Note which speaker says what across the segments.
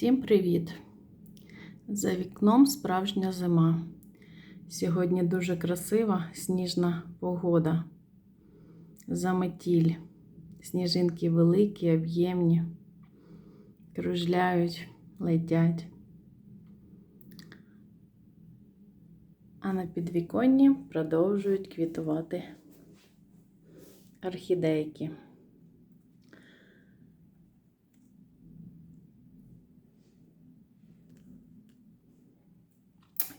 Speaker 1: Всім привіт! За вікном справжня зима. Сьогодні дуже красива сніжна погода. Заметіль. Сніжинки великі, об'ємні, кружляють, летять. А на підвіконні продовжують квітувати орхідейки.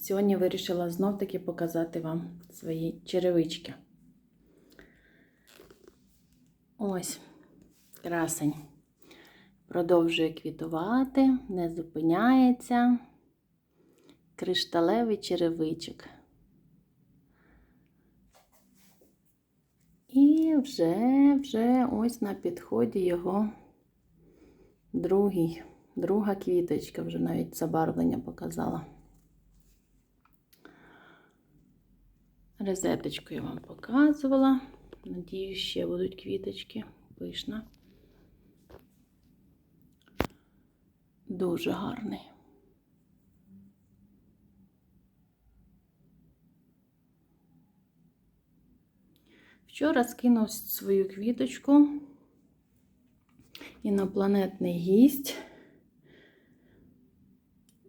Speaker 1: Сьогодні вирішила знов-таки показати вам свої черевички. Ось, красень. Продовжує квітувати, не зупиняється. Кришталевий черевичок. І вже, вже ось на підході його другий, друга квіточка, вже навіть забарвлення показала. Розеточку я вам показувала. Надіюсь, ще будуть квіточки. Пишна. Дуже гарний. Вчора скинув свою квіточку. Інопланетний гість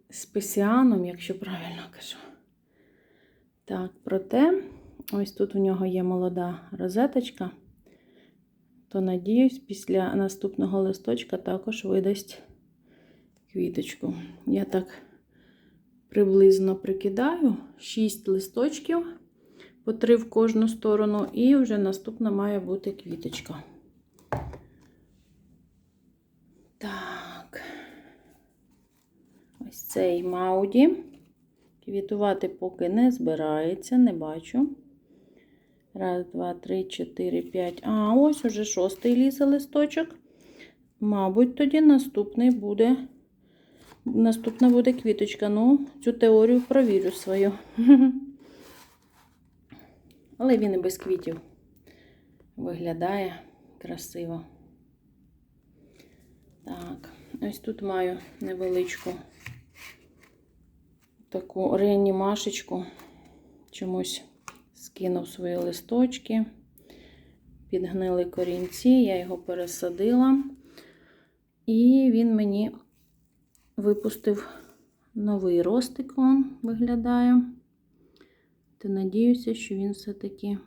Speaker 1: з песіаном, якщо правильно кажу. Так, проте, ось тут у нього є молода розеточка, то, надіюсь, після наступного листочка також видасть квіточку. Я так приблизно прикидаю 6 листочків, по 3 в кожну сторону, і вже наступна має бути квіточка. Так, ось цей Мауді. Квітувати поки не збирається, не бачу. Раз, два, три, чотири, п'ять. А, ось уже шостий лізе листочок. Мабуть, тоді наступний буде. Наступна буде квіточка. Ну, цю теорію провірю свою. Але він і без квітів виглядає красиво. Так, ось тут маю невеличку таку реанімашечку. Чомусь скинув свої листочки, підгнили корінці, я його пересадила, і він мені випустив новий ростик, он виглядає. То надіюся, що він все-таки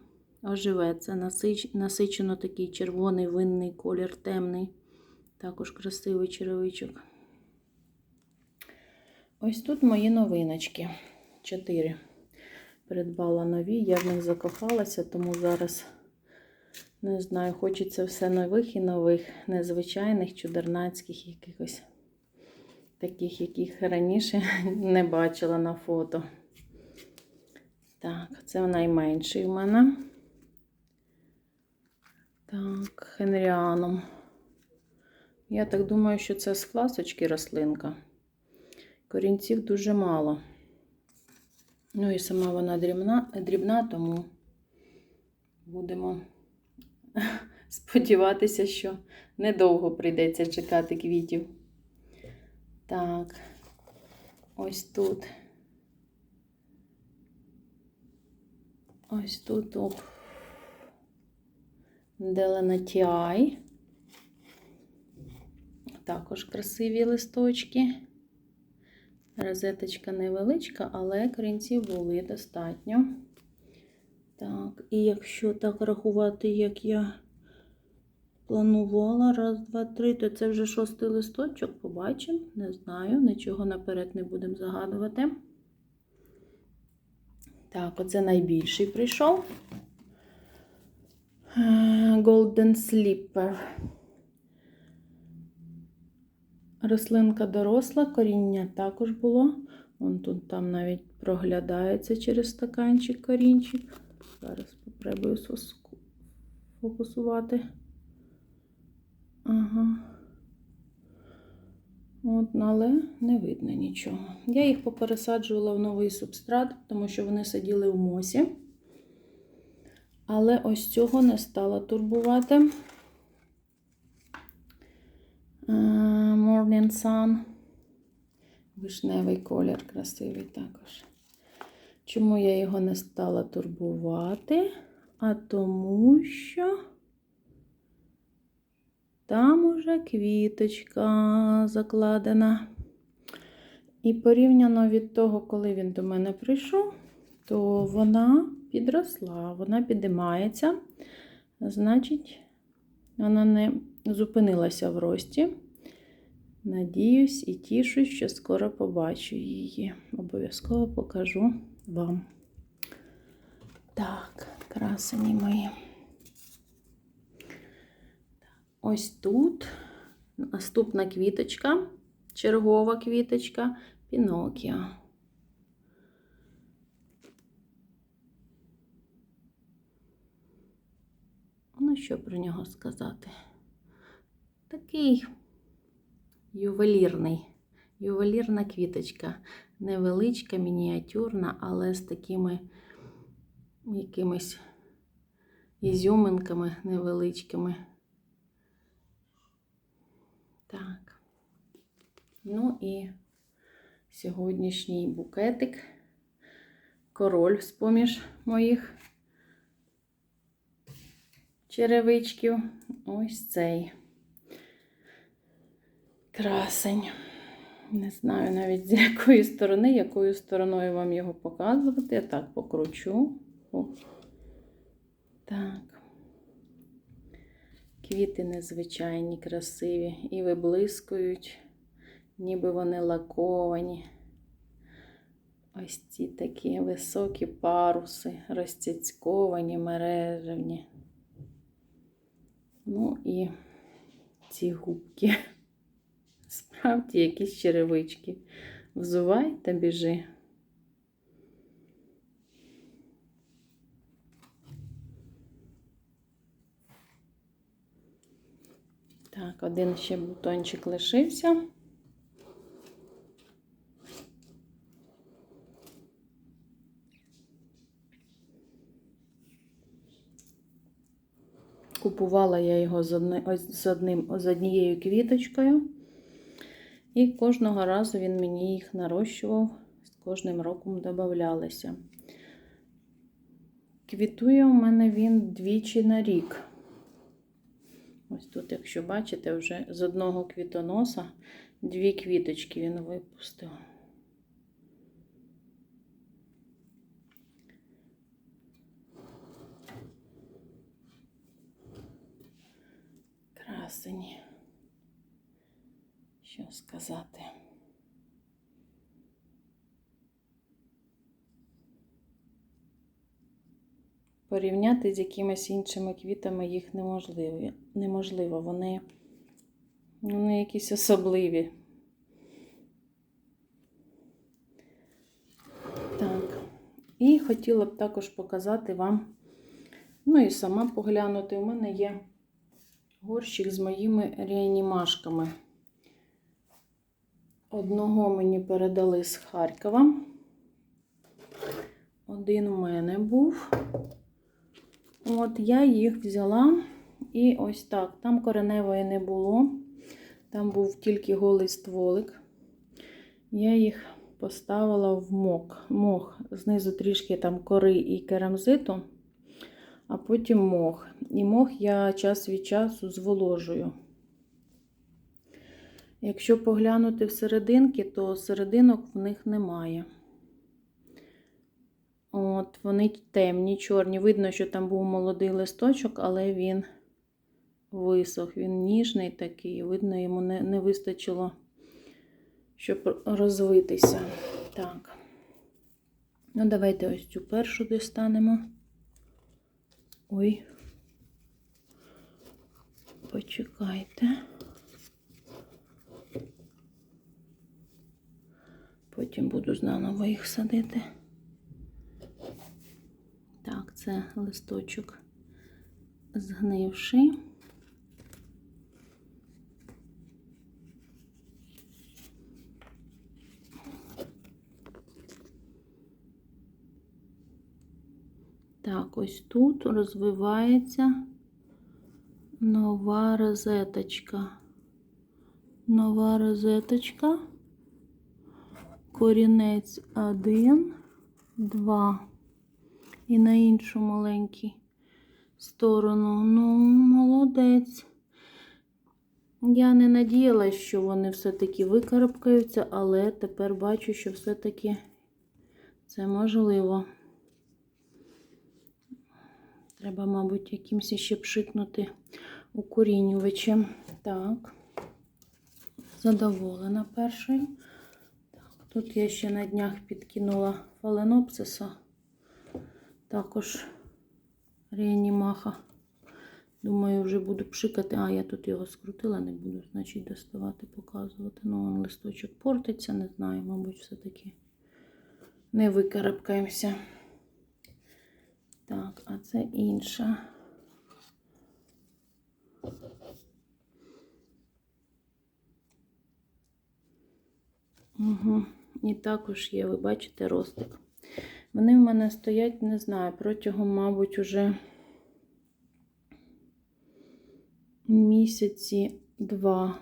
Speaker 1: оживе. Це насич... насичено такий червоний винний колір темний. Також красивий черевичок. Ось тут мої новиночки. Чотири. Придбала нові, я в них закохалася, тому зараз, не знаю, хочеться все нових і нових, незвичайних, чудернацьких якихось таких, яких раніше не бачила на фото. Так, це найменший в мене. Так, Хенріаном. Я так думаю, що це з класочки рослинка. Корінців дуже мало. Ну і сама вона дрібна, дрібна, тому будемо сподіватися, що недовго прийдеться чекати квітів. Так, ось тут. Ось тут оп. Деленатіай. Також красиві листочки. Розеточка невеличка, але корінців були достатньо. Так, і якщо так рахувати, як я планувала, раз, два, три, то це вже шостий листочок, побачимо. Не знаю, нічого наперед не будемо загадувати. Так, оце найбільший прийшов. Golden Slipper. Рослинка доросла, коріння також було. Вон тут там навіть проглядається через стаканчик корінчик. Зараз спробую фокусувати. Ага. От, але не видно нічого. Я їх попересаджувала в новий субстрат, тому що вони сиділи в мосі. Але ось цього не стала турбувати. Sun. Вишневий колір красивий також. Чому я його не стала турбувати? А тому що там уже квіточка закладена. І порівняно від того, коли він до мене прийшов, то вона підросла, вона підіймається. Значить, вона не зупинилася в рості. Надіюсь і тішусь, що скоро побачу її. Обов'язково покажу вам. Так, красені мої. Ось тут наступна квіточка, чергова квіточка Пінокіо. Ну, що про нього сказати? Такий ювелірний, ювелірна квіточка. Невеличка, мініатюрна, але з такими якимись ізюминками невеличкими. Так. Ну і сьогоднішній букетик. Король з-поміж моїх черевичків. Ось цей красень. Не знаю навіть з якої сторони, якою стороною вам його показувати. Я так покручу. О. Так. Квіти незвичайні, красиві і виблискують, ніби вони лаковані. Ось ці такі високі паруси, розцяцьковані, мережевні. Ну і ці губки. Справді якісь черевички. Взувай та біжи. Так, один ще бутончик лишився. Купувала я його з, одни, з, одним, з однією квіточкою. І кожного разу він мені їх нарощував, з кожним роком додавалися. Квітує у мене він двічі на рік. Ось тут, якщо бачите, вже з одного квітоноса дві квіточки він випустив. Красені. Що сказати? Порівняти з якимись іншими квітами їх неможливо. неможливо. Вони, вони якісь особливі. Так. І хотіла б також показати вам, ну і сама поглянути, у мене є горщик з моїми реанімашками. Одного мені передали з Харкова. Один у мене був. От я їх взяла і ось так. Там кореневої не було. Там був тільки голий стволик. Я їх поставила в мок. мох. Знизу трішки там кори і керамзиту, а потім мох. І мох я час від часу зволожую. Якщо поглянути всерединки, то серединок в них немає. От, Вони темні, чорні. Видно, що там був молодий листочок, але він висох, він ніжний такий. Видно, йому не, не вистачило, щоб розвитися. Так. Ну, давайте ось цю першу достанемо. Ой. Почекайте. Потім буду заново їх садити. Так, це листочок згнивший. Так, ось тут розвивається нова розеточка. Нова розеточка. Корінець один, два. І на іншу маленький сторону. Ну, молодець. Я не надіялась, що вони все-таки викарабкаються, але тепер бачу, що все-таки це можливо. Треба, мабуть, якимось ще пшикнути укорінювачем. Так, задоволена перший. Тут я ще на днях підкинула фаленопсиса. Також реанімаха. Думаю, вже буду пшикати. А, я тут його скрутила, не буду, значить, доставати, показувати. Ну, он листочок портиться, не знаю, мабуть, все-таки не викарабкаємося. Так, а це інша. Угу. І також є, ви бачите, ростик. Вони в мене стоять, не знаю, протягом, мабуть, уже місяці два.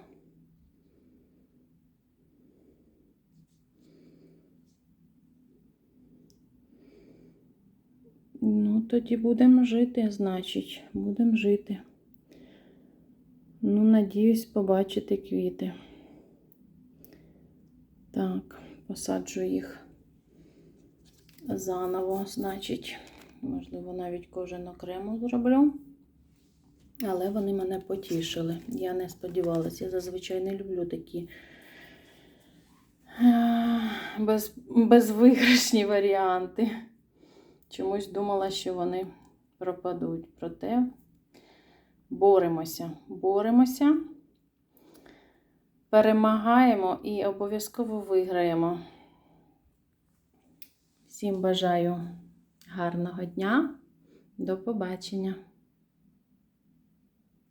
Speaker 1: Ну, тоді будемо жити, значить, будемо жити. Ну, надіюсь, побачити квіти. Так, посаджу їх заново, значить, можливо, навіть кожен окремо зроблю. Але вони мене потішили. Я не сподівалася. Я зазвичай не люблю такі е, без, безвиграшні варіанти. Чомусь думала, що вони пропадуть. Проте боремося, боремося, перемагаємо і обов'язково виграємо. Всім бажаю гарного дня. До побачення!